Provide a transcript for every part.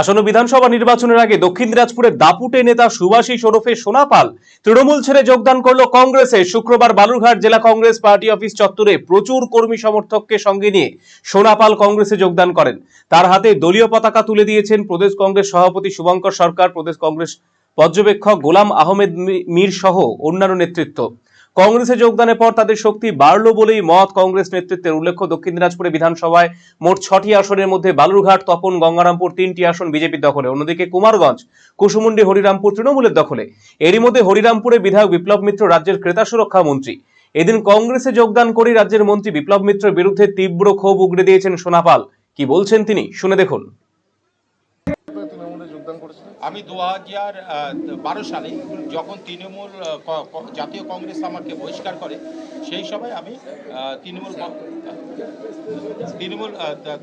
আসন্ন বিধানসভা নির্বাচনের আগে দক্ষিণ দিনাজপুরের দাপুটে নেতা সুভাষিস ওরফে সোনাপাল তৃণমূল ছেড়ে যোগদান করল কংগ্রেসে। শুক্রবার বালুরঘাট জেলা কংগ্রেস পার্টি অফিস চত্বরে প্রচুর কর্মী সমর্থককে সঙ্গে নিয়ে সোনাপাল কংগ্রেসে যোগদান করেন। তার হাতে দলীয় পতাকা তুলে দিয়েছেন প্রদেশ কংগ্রেস সভাপতি শুভঙ্কর সরকার, প্রদেশ কংগ্রেস পর্যবেক্ষক গোলাম আহমেদ মীর সহ অন্যান্য নেতৃত্ব। কংগ্রেসে যোগদানের পর তাদের শক্তি বাড়ল বলেই মত কংগ্রেস নেতৃত্বের উল্লেখ্য। দক্ষিণ দিনাজপুরে বিধানসভায় মোট ছটি আসনের মধ্যে বালুরঘাট, তপন, গঙ্গারামপুর তিনটি আসন বিজেপির দখলে। অন্যদিকে কুমারগঞ্জ, কুসুমুন্ডি, হরিরামপুর, তৃণমূলের দখলে। এরই মধ্যে হরিরামপুরে বিধায়ক বিপ্লব মিত্র রাজ্যের ক্রেতা সুরক্ষা মন্ত্রী। এদিন কংগ্রেসে যোগদান করে রাজ্যের মন্ত্রী বিপ্লব মিত্রের বিরুদ্ধে তীব্র ক্ষোভ উগড়ে দিয়েছেন সোনাপাল কি বলছেন তিনি? শুনে দেখুন। যোগদান করেছিলেন? আমি দু হাজার বারো সালে যখন তৃণমূল জাতীয় কংগ্রেস আমাকে বহিষ্কার করে, সেই সময় আমি তৃণমূল তৃণমূল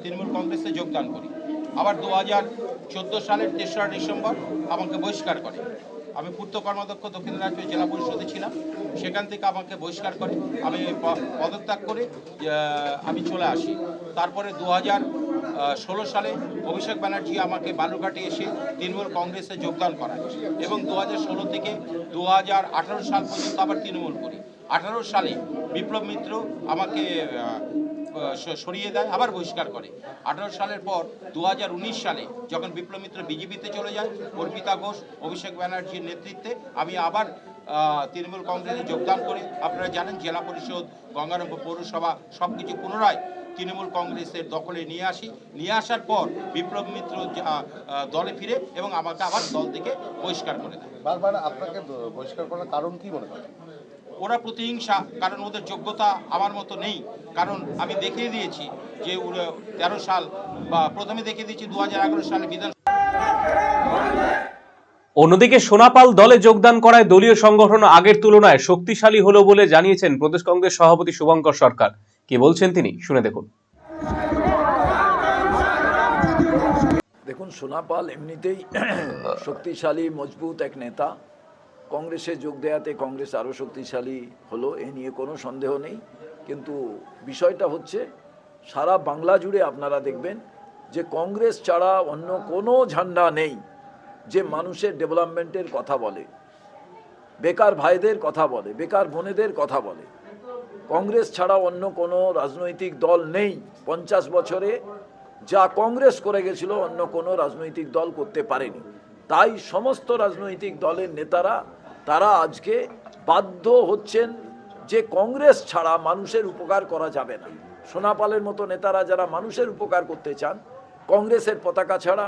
তৃণমূল কংগ্রেসে যোগদান করি। আবার দু হাজার চোদ্দ সালের তেসরা ডিসেম্বর আমাকে বহিষ্কার করে। আমি পূর্ত কর্মাধ্যক্ষ দক্ষিণ দিনাজপুর জেলা পরিষদে ছিলাম। সেখান থেকে আমাকে বহিষ্কার করে, আমি পদত্যাগ করে আমি চলে আসি। তারপরে দু হাজার ষোলো সালে অভিষেক ব্যানার্জি আমাকে বালুরঘাটে এসে তৃণমূল কংগ্রেসে যোগদান করায়। এবং দু ষোলো থেকে দু হাজার আঠারো সাল পর্যন্ত আবার তৃণমূল করি। আঠারো সালে বিপ্লব মিত্র আমাকে সরিয়ে দেয়, আবার বহিষ্কার করে। আঠারো সালের পর দু হাজার উনিশ সালে যখন বিপ্লব মিত্র বিজেপিতে চলে যায়, অর্পিতা ঘোষ, অভিষেক ব্যানার্জির নেতৃত্বে আমি আবার তৃণমূল কংগ্রেসে যোগদান করে। আপনারা জানেন জেলা পরিষদ গঙ্গারামপুর পৌরসভা সব কিছু পুনরায় তৃণমূল কংগ্রেসের দখলে নিয়ে আসি। নিয়ে আসার পর বিপ্লব মিত্র দলে ফিরে এবং আমাকে আবার দল থেকে বহিষ্কার করে দেয়। বারবার আপনাকে বহিষ্কার করার কারণ কি মনে করেন? ওরা প্রতিহিংসা কারণ ওদের যোগ্যতা আমার মতো নেই। কারণ আমি দেখিয়ে দিয়েছি যে তেরো সাল বা প্রথমে দেখিয়ে দিয়েছি দু হাজার এগারো সালে বিধান অন্যদিকে সোনাপাল দলে যোগদান করায় দলীয় সংগঠন আগের তুলনায় শক্তিশালী হলো বলে জানিয়েছেন প্রদেশ কংগ্রেস সভাপতি শুভঙ্কর সরকার। কি বলছেন তিনি? শুনে দেখুন। দেখুন, সোনাপাল এমনিতেই শক্তিশালী, মজবুত এক নেতা। কংগ্রেসে যোগ দেওয়াতে কংগ্রেস আরও শক্তিশালী হলো, এ নিয়ে কোনো সন্দেহ নেই। কিন্তু বিষয়টা হচ্ছে, সারা বাংলা জুড়ে আপনারা দেখবেন যে কংগ্রেস ছাড়া অন্য কোনো ঝান্ডা নেই। যে মানুষের ডেভেলপমেন্টের কথা বলে, বেকার ভাইদের কথা বলে, বেকার বোনেদের কথা বলে। কংগ্রেস ছাড়া অন্য কোনো রাজনৈতিক দল নেই। পঞ্চাশ বছরে যা কংগ্রেস করে গেছিল, অন্য কোনো রাজনৈতিক দল করতে পারেনি। তাই সমস্ত রাজনৈতিক দলের নেতারা, তারা আজকে বাধ্য হচ্ছেন যে কংগ্রেস ছাড়া মানুষের উপকার করা যাবে না। সোনাপালের মতো নেতারা যারা মানুষের উপকার করতে চান, কংগ্রেসের পতাকা ছাড়া